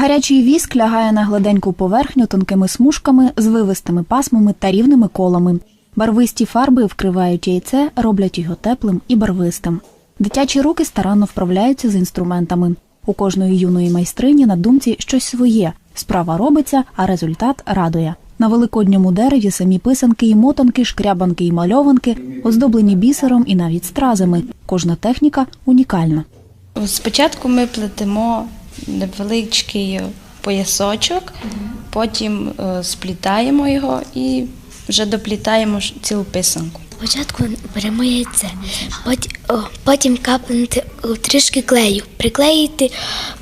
Гарячий віск лягає на гладеньку поверхню тонкими смужками з вивистими пасмами та рівними колами. Барвисті фарби вкривають яйце, роблять його теплим і барвистим. Дитячі руки старанно вправляються з інструментами. У кожної юної майстрині на думці щось своє. Справа робиться, а результат радує. На великодньому дереві самі писанки і мотанки, шкрябанки і мальованки, оздоблені бісером і навіть стразами. Кожна техніка унікальна. Спочатку ми плетемо невеличкий поясочок, потім е, сплітаємо його і вже доплітаємо цілу писанку. Спочатку беремо яйце, потім, о, потім капнути трішки клею, приклеїти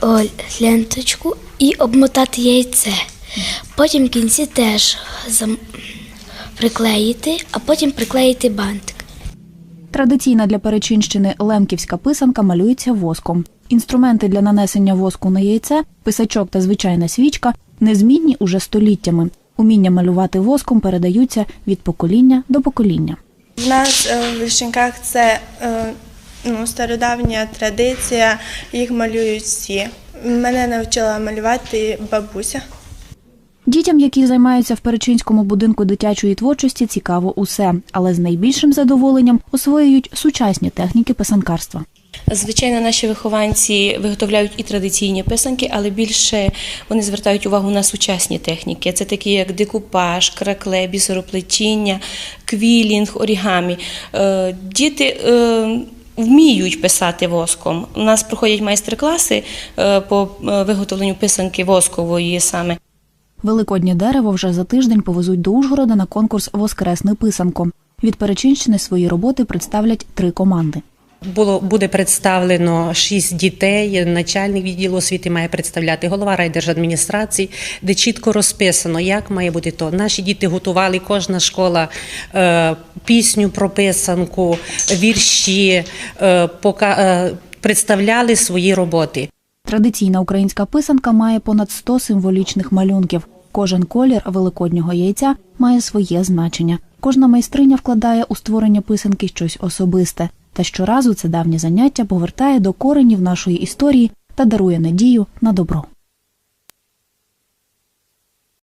о, ленточку і обмотати яйце. Потім в кінці теж зам... приклеїти, а потім приклеїти бантик. Традиційна для Перечинщини лемківська писанка малюється воском. Інструменти для нанесення воску на яйце, писачок та звичайна свічка незмінні уже століттями. Уміння малювати воском передаються від покоління до покоління. В нас е, в Вишеньках це е, ну, стародавня традиція, їх малюють всі. Мене навчила малювати бабуся. Дітям, які займаються в Перечинському будинку дитячої творчості, цікаво усе, але з найбільшим задоволенням освоюють сучасні техніки писанкарства. Звичайно, наші вихованці виготовляють і традиційні писанки, але більше вони звертають увагу на сучасні техніки. Це такі як декупаж, кракле, бісероплетіння, квілінг, орігамі. Е, Діти е, вміють писати воском. У нас проходять майстер-класи е, по виготовленню писанки воскової саме. Великоднє дерево вже за тиждень повезуть до Ужгорода на конкурс Воскресне писанко. Від Перечинщини свої роботи представлять три команди. Було буде представлено шість дітей. Начальник відділу освіти має представляти голова райдержадміністрації, де чітко розписано, як має бути то. Наші діти готували кожна школа е, пісню про писанку, вірші, е, пока, е, представляли свої роботи. Традиційна українська писанка має понад 100 символічних малюнків. Кожен колір великоднього яйця має своє значення. Кожна майстриня вкладає у створення писанки щось особисте. Та щоразу це давнє заняття повертає до коренів нашої історії та дарує надію на добро.